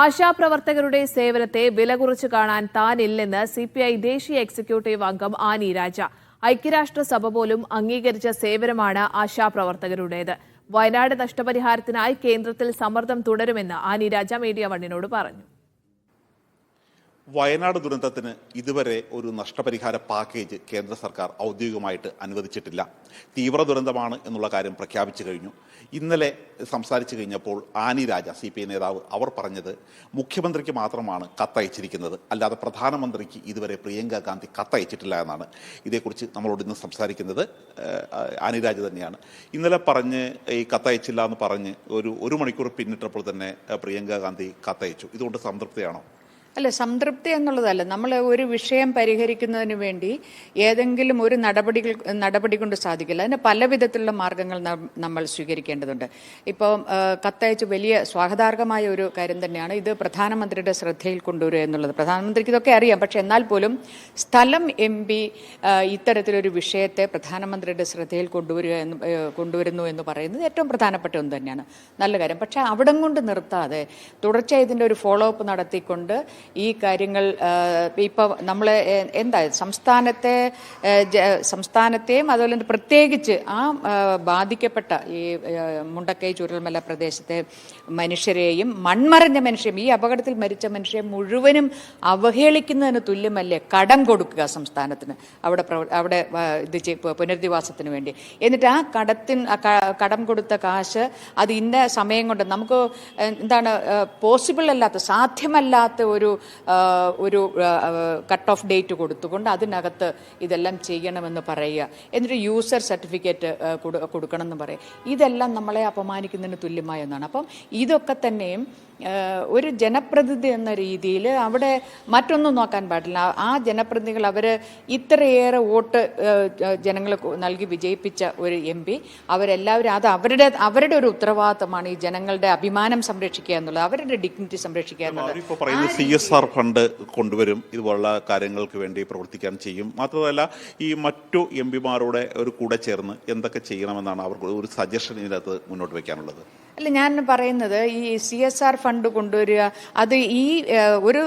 ആശാപ്രവർത്തകരുടെ സേവനത്തെ വില കുറച്ചു കാണാൻ താനില്ലെന്ന് സി പി ഐ ദേശീയ എക്സിക്യൂട്ടീവ് അംഗം ആനി രാജ. ഐക്യരാഷ്ട്രസഭ പോലും അംഗീകരിച്ച സേവനമാണ് ആശാപ്രവർത്തകരുടേത്. വയനാട് നഷ്ടപരിഹാരത്തിനായി കേന്ദ്രത്തിൽ സമ്മർദ്ദം തുടരുമെന്ന് ആനി രാജ മീഡിയ വണ്ണിനോട് പറഞ്ഞു. വയനാട് ദുരന്തത്തിന് ഇതുവരെ ഒരു നഷ്ടപരിഹാര പാക്കേജ് കേന്ദ്ര സർക്കാർ ഔദ്യോഗികമായിട്ട് അനുവദിച്ചിട്ടില്ല. തീവ്ര ദുരന്തമാണ് എന്നുള്ള കാര്യം പ്രഖ്യാപിച്ചു കഴിഞ്ഞു. ഇന്നലെ സംസാരിച്ചു കഴിഞ്ഞപ്പോൾ Annie Raja C P I നേതാവ് അവർ പറഞ്ഞത് മുഖ്യമന്ത്രിക്ക് മാത്രമാണ് കത്തയച്ചിരിക്കുന്നത്. അല്ലാതെ പ്രധാനമന്ത്രിക്ക് ഇതുവരെ പ്രിയങ്ക ഗാന്ധി കത്തയച്ചിട്ടില്ല എന്നാണ് ഇതേക്കുറിച്ച് നമ്മളോട് ഇന്ന് സംസാരിക്കുന്നത് ആനി രാജ തന്നെയാണ്. ഇന്നലെ പറഞ്ഞ് ഈ കത്തയച്ചില്ല എന്ന് പറഞ്ഞ് ഒരു ഒരു മണിക്കൂർ പിന്നിട്ടപ്പോൾ തന്നെ പ്രിയങ്ക ഗാന്ധി കത്തയച്ചു. ഇതുകൊണ്ട് സംതൃപ്തിയാണോ? അല്ല സംതൃപ്തി എന്നുള്ളതല്ല. നമ്മൾ ഒരു വിഷയം പരിഹരിക്കുന്നതിന് വേണ്ടി ഏതെങ്കിലും ഒരു നടപടികൾ നടപടി കൊണ്ട് സാധിക്കില്ല. അതിന് പല വിധത്തിലുള്ള മാർഗങ്ങൾ നമ്മൾ സ്വീകരിക്കേണ്ടതുണ്ട്. ഇപ്പോൾ കത്തയച്ച് വലിയ സ്വാഗതാർഹമായ ഒരു കാര്യം തന്നെയാണ് ഇത് പ്രധാനമന്ത്രിയുടെ ശ്രദ്ധയിൽ കൊണ്ടുവരിക എന്നുള്ളത്. പ്രധാനമന്ത്രിക്ക് ഇതൊക്കെ അറിയാം. പക്ഷെ എന്നാൽ പോലും സ്ഥലം എം പി ഇത്തരത്തിലൊരു വിഷയത്തെ പ്രധാനമന്ത്രിയുടെ ശ്രദ്ധയിൽ കൊണ്ടുവരിക എന്ന് കൊണ്ടുവരുന്നു എന്ന് പറയുന്നത് ഏറ്റവും പ്രധാനപ്പെട്ട ഒന്ന് തന്നെയാണ്. നല്ല കാര്യം. പക്ഷേ അവിടം കൊണ്ട് നിർത്താതെ തുടർച്ചയായി ഇതിന്റെ ഒരു ഫോളോ അപ്പ് നടത്തിക്കൊണ്ട് ഈ കാര്യങ്ങൾ ഇപ്പോൾ നമ്മൾ എന്താ സംസ്ഥാനത്തെ സംസ്ഥാനത്തെയും അതുപോലെ തന്നെ പ്രത്യേകിച്ച് ആ ബാധിക്കപ്പെട്ട ഈ മുണ്ടക്കൈ ചുരൽമല പ്രദേശത്തെ മനുഷ്യരെയും മൺമറഞ്ഞ മനുഷ്യരും ഈ അപകടത്തിൽ മരിച്ച മനുഷ്യരെ മുഴുവനും അവഹേളിക്കുന്നതിന് തുല്യമല്ലേ കടം കൊടുക്കുക സംസ്ഥാനത്തിന്? അവിടെ അവിടെ ഇത് പുനരധിവാസത്തിന് വേണ്ടി. എന്നിട്ട് ആ കടത്തിന് കടം കൊടുത്ത കാശ് അത് ഇന്ന സമയം കൊണ്ട് നമുക്ക് എന്താണ് പോസിബിൾ അല്ലാത്ത സാധ്യമല്ലാത്ത ഒരു ഒരു കട്ട് ഓഫ് ഡേറ്റ് കൊടുത്തുകൊണ്ട് അതിനകത്ത് ഇതെല്ലാം ചെയ്യണമെന്ന് പറയുക. എന്നിട്ട് യൂസർ സർട്ടിഫിക്കറ്റ് കൊടുക്കണം എന്ന് പറയുക ഇതെല്ലാം നമ്മളെ അപമാനിക്കുന്നതിന് തുല്യമായ ഒന്നാണ്. അപ്പം ഇതൊക്കെ തന്നെയും ഒരു ജനപ്രതിനിധി എന്ന രീതിയിൽ അവിടെ മറ്റൊന്നും നോക്കാൻ പാടില്ല. ആ- ജനപ്രതിനിധികൾ അവർ ഇത്രയേറെ വോട്ട് ജനങ്ങൾ നൽകി വിജയിപ്പിച്ച ഒരു എം പി അവരെല്ലാവരും അത് അവരുടെ അവരുടെ ഒരു ഉത്തരവാദിത്തമാണ് ഈ ജനങ്ങളുടെ അഭിമാനം സംരക്ഷിക്കുക എന്നുള്ളത് അവരുടെ ഡിഗ്നിറ്റി സംരക്ഷിക്കുക എന്നുള്ളത്. ആർ ഫണ്ട് കൊണ്ടുവരും. ഇതുപോലുള്ള കാര്യങ്ങൾക്ക് വേണ്ടി പ്രവർത്തിക്കാൻ ചെയ്യും. മാത്രമല്ല ഈ മറ്റു എം പിമാരുടെ ഒരു കൂടെ ചേർന്ന് എന്തൊക്കെ ചെയ്യണമെന്നാണ് അവർക്ക് ഒരു സജഷൻ ഇതിനകത്ത് മുന്നോട്ട് വെക്കാനുള്ളത്. അല്ല ഞാൻ പറയുന്നത് ഈ സി എസ് ആർ ഫണ്ട് കൊണ്ടുവരിക അത് ഈ ഒരു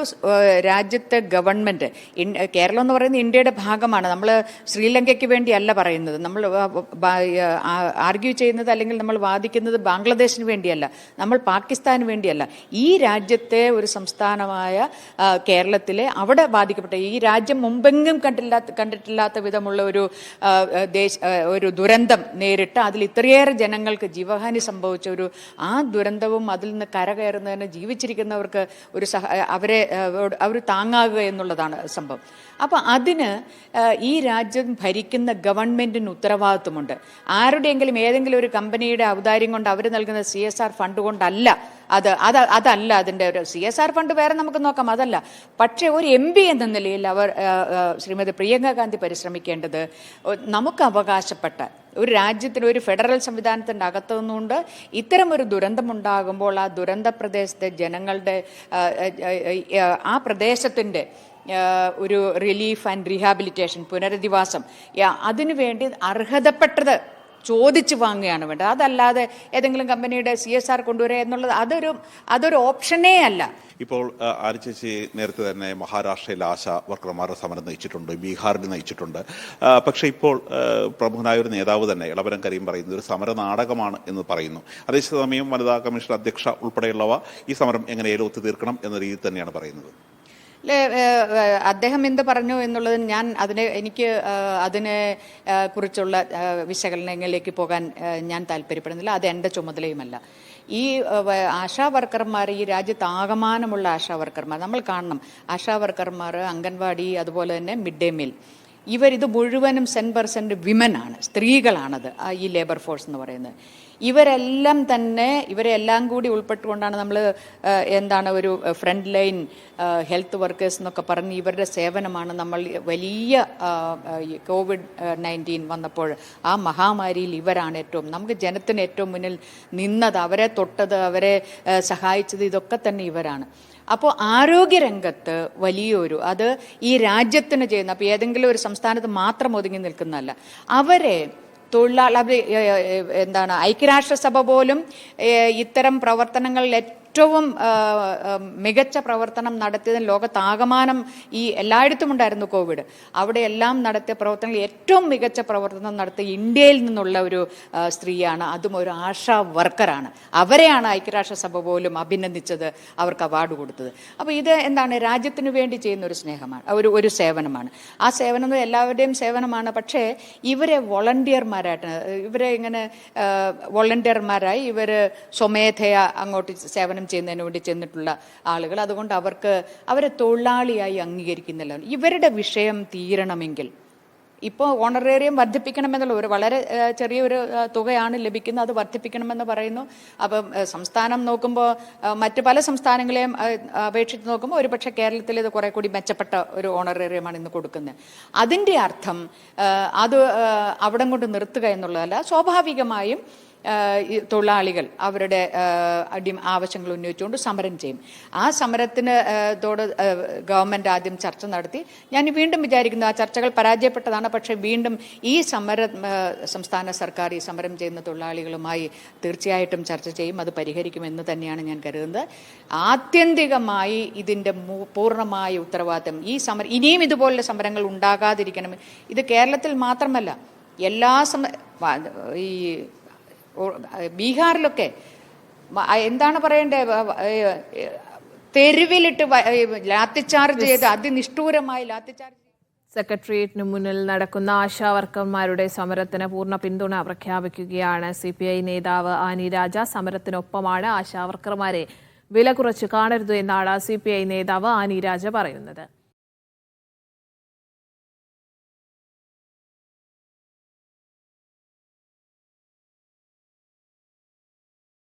രാജ്യത്തെ ഗവൺമെന്റ് ഇൻ- കേരളം എന്ന് പറയുന്നത് ഇന്ത്യയുടെ ഭാഗമാണ്. നമ്മൾ ശ്രീലങ്കയ്ക്ക് വേണ്ടിയല്ല പറയുന്നത്. നമ്മൾ ആർഗ്യൂ ചെയ്യുന്നത് അല്ലെങ്കിൽ നമ്മൾ വാദിക്കുന്നത് ബംഗ്ലാദേശിന് വേണ്ടിയല്ല. നമ്മൾ പാകിസ്ഥാന് വേണ്ടിയല്ല. ഈ രാജ്യത്തെ ഒരു സംസ്ഥാനമായ കേരളത്തിലെ അവിടെ ബാധിക്കപ്പെട്ട ഈ രാജ്യം മുമ്പെങ്ങും കണ്ടില്ലാത്ത കണ്ടിട്ടില്ലാത്ത വിധമുള്ള ഒരു ഒരു ദുരന്തം നേരിട്ട് അതിൽ ഇത്രയേറെ ജനങ്ങൾക്ക് ജീവഹാനി സംഭവിച്ച ഒരു ആ ദുരന്തവും അതിൽ നിന്ന് കരകയറുന്നതിന് ജീവിച്ചിരിക്കുന്നവർക്ക് ഒരു സഹ അവരെ അവർ താങ്ങാകുക എന്നുള്ളതാണ് സംഭവം. അപ്പോൾ അതിന് ഈ രാജ്യം ഭരിക്കുന്ന ഗവൺമെന്റിന് ഉത്തരവാദിത്വമുണ്ട്. ആരുടെയെങ്കിലും ഏതെങ്കിലും ഒരു കമ്പനിയുടെ ഔദാര്യം കൊണ്ട് അവർ നൽകുന്ന സി ഫണ്ട് കൊണ്ടല്ല അത് അത് അതല്ല അതിന്റെ ഒരു സി എസ് ആർ ഫണ്ട് വേറെ നമുക്ക് നോക്കാം. അതല്ല. പക്ഷേ ഒരു എം പി എന്ന നിലയിൽ അവർ ശ്രീമതി പ്രിയങ്ക ഗാന്ധി പരിശ്രമിക്കേണ്ടത് നമുക്ക് അവകാശപ്പെട്ട ഒരു രാജ്യത്തിന് ഒരു ഫെഡറൽ സംവിധാനത്തിന്റെ അകത്തു നിന്നുകൊണ്ട് ഇത്തരം ഒരു ദുരന്തമുണ്ടാകുമ്പോൾ ആ ദുരന്ത പ്രദേശത്തെ ജനങ്ങളുടെ ആ, പ്രദേശത്തിന്റെ ഒരു റിലീഫ് ആൻഡ് റീഹാബിലിറ്റേഷൻ പുനരധിവാസം അതിനുവേണ്ടി അർഹതപ്പെട്ടത് ചോദിച്ചു വാങ്ങുകയാണ് വേണ്ടത്. അതല്ലാതെ ഏതെങ്കിലും കമ്പനിയുടെ സി എസ് ആർ കൊണ്ടുവരിക എന്നുള്ളത് അതൊരു അതൊരു ഓപ്ഷനേ അല്ല. ഇപ്പോൾ ആരിച്ചേച്ചി നേരത്തെ തന്നെ മഹാരാഷ്ട്രയിൽ ആശ വർക്കർമാരുടെ സമരം നയിച്ചിട്ടുണ്ട് ബീഹാറിൽ നയിച്ചിട്ടുണ്ട്. പക്ഷെ ഇപ്പോൾ പ്രമുഖനായ ഒരു നേതാവ് തന്നെ ഇളവരം കരീം പറയുന്നത് ഒരു സമര നാടകമാണ് എന്ന് പറയുന്നു. അതേസമയം വനിതാ കമ്മീഷൻ അധ്യക്ഷ ഉൾപ്പെടെയുള്ളവ ഈ സമരം എങ്ങനെയാലും ഒത്തുതീർക്കണം എന്ന രീതിയിൽ തന്നെയാണ് പറയുന്നത്. അദ്ദേഹം എന്ത് പറഞ്ഞു എന്നുള്ളതിന് ഞാൻ അതിനെ എനിക്ക് അതിനെ കുറിച്ചുള്ള വിശകലനങ്ങളിലേക്ക് പോകാൻ ഞാൻ താല്പര്യപ്പെടുന്നില്ല. അത് എന്റെ ചുമതലയുമല്ല. ഈ ആശാ വർക്കർമാർ ഈ രാജ്യത്ത് ആകമാനമുള്ള ആശാ വർക്കർമാർ നമ്മൾ കാണണം. ആശാ വർക്കർമാർ അംഗൻവാടി അതുപോലെ തന്നെ മിഡ് ഡേ മീൽ. ഇവരിത് മുഴുവനും സെൻ പെർസെന്റ് വിമനാണ് സ്ത്രീകളാണത് ഈ ലേബർ ഫോഴ്സ് എന്ന് പറയുന്നത്. ഇവരെല്ലാം തന്നെ ഇവരെ എല്ലാം കൂടി ഉൾപ്പെട്ടുകൊണ്ടാണ് നമ്മൾ എന്താണ് ഒരു ഫ്രണ്ട് ലൈൻ ഹെൽത്ത് വർക്കേഴ്സ് എന്നൊക്കെ പറഞ്ഞ് ഇവരുടെ സേവനമാണ് നമ്മൾ വലിയ കോവിഡ് നയന്റീൻ വന്നപ്പോൾ ആ മഹാമാരിയിൽ ഇവരാണ് ഏറ്റവും നമുക്ക് ജനത്തിന് ഏറ്റവും മുന്നിൽ നിന്നത് അവരെ തൊട്ടത് അവരെ സഹായിച്ചത് ഇതൊക്കെ തന്നെ ഇവരാണ്. അപ്പോൾ ആരോഗ്യരംഗത്ത് വലിയൊരു അത് ഈ രാജ്യത്തിന് ചെയ്യുന്ന അപ്പോൾ ഏതെങ്കിലും ഒരു സംസ്ഥാനത്ത് മാത്രം ഒതുങ്ങി നിൽക്കുന്നതല്ല. അവരെ തൊഴിലാളി എന്താണ് ഐക്യരാഷ്ട്രസഭ പോലും ഇത്തരം പ്രവർത്തനങ്ങളിൽ ഏറ്റവും മികച്ച പ്രവർത്തനം നടത്തിയത് ലോകത്താകമാനം ഈ എല്ലായിടത്തും ഉണ്ടായിരുന്നു കോവിഡ്. അവിടെ എല്ലാം നടത്തിയ പ്രവർത്തനങ്ങളിൽ ഏറ്റവും മികച്ച പ്രവർത്തനം നടത്തിയ ഇന്ത്യയിൽ നിന്നുള്ള ഒരു സ്ത്രീയാണ്. അതും ഒരു ആശാ വർക്കറാണ്. അവരെയാണ് ഐക്യരാഷ്ട്രസഭ പോലും അഭിനന്ദിച്ചത് അവർക്ക് അവാർഡ് കൊടുത്തത്. അപ്പോൾ ഇത് എന്താണ്? രാജ്യത്തിന് വേണ്ടി ചെയ്യുന്ന ഒരു സ്നേഹമാണ് ഒരു ഒരു സേവനമാണ്. ആ സേവനം എല്ലാവരുടെയും സേവനമാണ്. പക്ഷേ ഇവരെ വോളണ്ടിയർമാരായിട്ട് ഇവരെ ഇങ്ങനെ വോളണ്ടിയർമാരായി ഇവർ സ്വമേധയാ അങ്ങോട്ട് സേവനം ചെയ്യുന്നതിന് വേണ്ടി ചെന്നിട്ടുള്ള ആളുകൾ. അതുകൊണ്ട് അവർക്ക് അവരെ തൊഴിലാളിയായി അംഗീകരിക്കുന്നില്ല. ഇവരുടെ വിഷയം തീരണമെങ്കിൽ ഇപ്പോൾ ഓണറേറിയം വർദ്ധിപ്പിക്കണമെന്നുള്ള ഒരു വളരെ ചെറിയൊരു തുകയാണ് ലഭിക്കുന്നത്. അത് വർദ്ധിപ്പിക്കണമെന്ന് പറയുന്നു. അപ്പം സംസ്ഥാനം നോക്കുമ്പോൾ മറ്റു പല സംസ്ഥാനങ്ങളെയും അപേക്ഷിച്ച് നോക്കുമ്പോൾ ഒരുപക്ഷെ കേരളത്തിൽ ഇത് കുറെ കൂടി മെച്ചപ്പെട്ട ഒരു ഓണറേറിയമാണ് ഇന്ന് കൊടുക്കുന്നത്. അതിന്റെ അർത്ഥം അത് അവിടം കൊണ്ട് നിർത്തുക എന്നുള്ളതല്ല സ്വാഭാവികമായും തൊഴിലാളികൾ അവരുടെ അടി ആവശ്യങ്ങൾ ഉന്നയിച്ചുകൊണ്ട് സമരം ചെയ്യും. ആ സമരത്തിന് തോട് ഗവൺമെന്റ് ആദ്യം ചർച്ച നടത്തി. ഞാൻ വീണ്ടും വിചാരിക്കുന്നു ആ ചർച്ചകൾ പരാജയപ്പെട്ടതാണ്. പക്ഷേ വീണ്ടും ഈ സമര സംസ്ഥാന സർക്കാർ ഈ സമരം ചെയ്യുന്ന തൊഴിലാളികളുമായി തീർച്ചയായിട്ടും ചർച്ച ചെയ്യും. അത് പരിഹരിക്കുമെന്ന് തന്നെയാണ് ഞാൻ കരുതുന്നത്. ആത്യന്തികമായി ഇതിന്റെ പൂർണമായ ഉത്തരവാദിത്തം ഈ സമരം ഇനിയും ഇതുപോലുള്ള സമരങ്ങൾ ഉണ്ടാകാതിരിക്കണം. ഇത് കേരളത്തിൽ മാത്രമല്ല എല്ലാ സമ ഈ ബീഹാറിലൊക്കെ. എന്താണ് പറയണ്ടേ? തെരുവിലിട്ട് ലാത്തിച്ചാർജ് ചെയ്ത് അതിനിഷ്ഠൂരമായി ലാത്തിച്ചാർജ് സെക്രട്ടേറിയറ്റിന് മുന്നിൽ നടക്കുന്ന ആശാവർക്കർമാരുടെ സമരത്തിന് പൂർണ പിന്തുണ പ്രഖ്യാപിക്കുകയാണ് സി പി ഐ നേതാവ് ആനി രാജ. സമരത്തിനൊപ്പമാണ് ആശാവർക്കർമാരെ വില കുറച്ച് കാണരുത് എന്നാണ് സി പി ഐ നേതാവ് ആനി രാജ പറയുന്നത്.